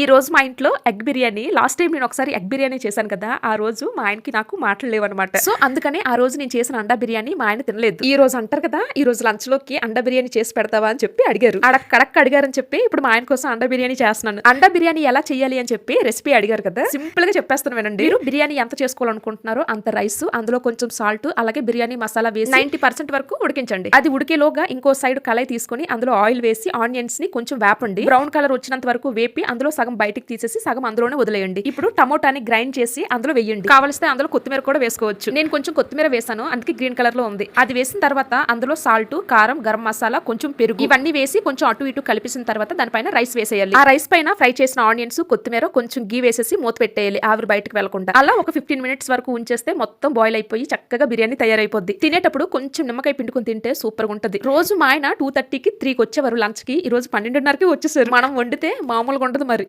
ఈ రోజు మా ఇంట్లో ఎగ్ బిర్యానీ. లాస్ట్ టైం నేను ఒకసారి ఎగ్ బిర్యానీ చేశాను కదా ఆ రోజు మా ఆయనకి నాకు మాటలు అనమాట సో అందుకనే ఆ రోజు నేను చేసిన అండా బిర్యానీ మా ఆయన తినలేదు. ఈ రోజు అంటారు కదా ఈ రోజు లంచ్లోకి అండా బిర్యానీ చేసి పెడతావా అని చెప్పి అడిగారు. అడక్ కడక్ అడిగారని చెప్పి ఇప్పుడు మా ఆయన కోసం అండా బిర్యానీ చేస్తున్నాను. అండా బిర్యానీ ఎలా చేయాలి అని చెప్పి రెసిపీ అడిగారు కదా సింపుల్గా చెప్పేస్తాను వినండి. మీరు బిర్యానీ ఎంత చేసుకోవాలనుకుంటున్నారో అంత రైస్ అందులో కొంచెం సాల్ట్ అలాగే బిర్యానీ మసాలా వేసి నైన్టీ పర్సెంట్ వరకు ఉడికించండి. అది ఉడికేలోగా ఇంకో సైడ్ కళాయి తీసుకొని అందులో ఆయిల్ వేసి ఆనియన్స్ని కొంచెం వేపండి. బ్రౌన్ కలర్ వచ్చినంత వరకు వేపి అందులో సగం బయటికి తీసేసి సగం అందులోనే వదిలేయండి. ఇప్పుడు టమోటాని గ్రైండ్ చేసి అందులో వేయండి. కావలిస్తే అందులో కొత్తిమీర కూడా వేసుకోవచ్చు. నేను కొంచెం కొత్తిమీర వేసాను. అందుకే గ్రీన్ కలర్లో ఉంది. అది వేసిన తర్వాత అందులో సాల్ట్ కారం గరం మసాలా కొంచెం పెరుగు ఇవన్నీ వేసి కొంచెం అటు ఇటు కలిపిసిన తర్వాత దానిపైన రైస్ వేసేయాలి. ఆ రైస్ పైన ఫ్రై చేసిన ఆనియన్స్ కొత్తిమీర కొంచెం గీ వేసేసి మూత పెట్టేయాలి ఆవిరి బయటకు వెళ్ళకుండా. అలా ఒక ఫిఫ్టీన్ మినిట్స్ వరకు ఉంచేస్తే మొత్తం బాయిల్ అయిపోయి చక్కగా బిర్యానీ తయారైపోద్ది. తినేటప్పుడు కొంచెం నిమ్మకాయ పిండుకొని తింటే సూపర్గా ఉంటది. రోజు మా ఆయన టూ థర్టీకి త్రీకి వచ్చేవారు లంచ్కి ఈ రోజు పన్నెండున్నరకి వచ్చేసారు. మనం వండితే మామూలుగా ఉండదు మరి.